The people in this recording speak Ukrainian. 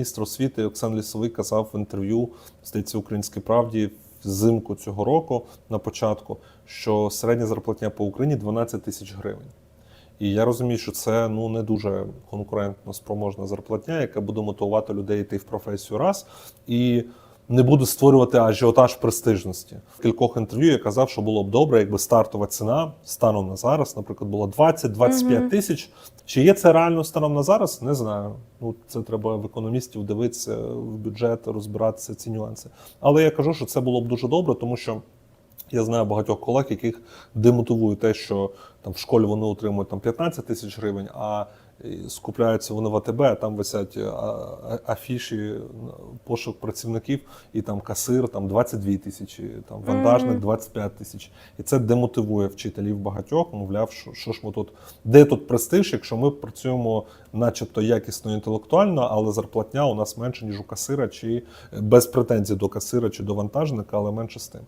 міністр освіти Оксан Лісовий казав в інтерв'ю здається Українській правді взимку цього року на початку, що середня зарплатня по Україні 12 тисяч гривень. І я розумію, що це ну не дуже конкурентно спроможна зарплатня, яка буде мотивувати людей йти в професію раз і не буду створювати ажіотаж престижності. В кількох інтерв'ю я казав, що було б добре, якби стартова ціна станом на зараз, наприклад, була 20-25 тисяч. Чи є це реально станом на зараз? Не знаю. Ну це треба в економістів дивитися в бюджет, розбиратися ці нюанси. Але я кажу, що це було б дуже добре, тому що. Я знаю багатьох колег, яких демотивує те, що там в школі вони отримують там 15 тисяч гривень, а е, скупляються вони в АТБ, а там висять а- афіші, пошук працівників, і там касир там 22 тисячі, там вантажник 25 тисяч. І це демотивує вчителів багатьох, мовляв, що, що ж ми тут, де тут престиж, якщо ми працюємо начебто якісно інтелектуально, але зарплатня у нас менше, ніж у касира, чи без претензій до касира чи до вантажника, але менше з тим.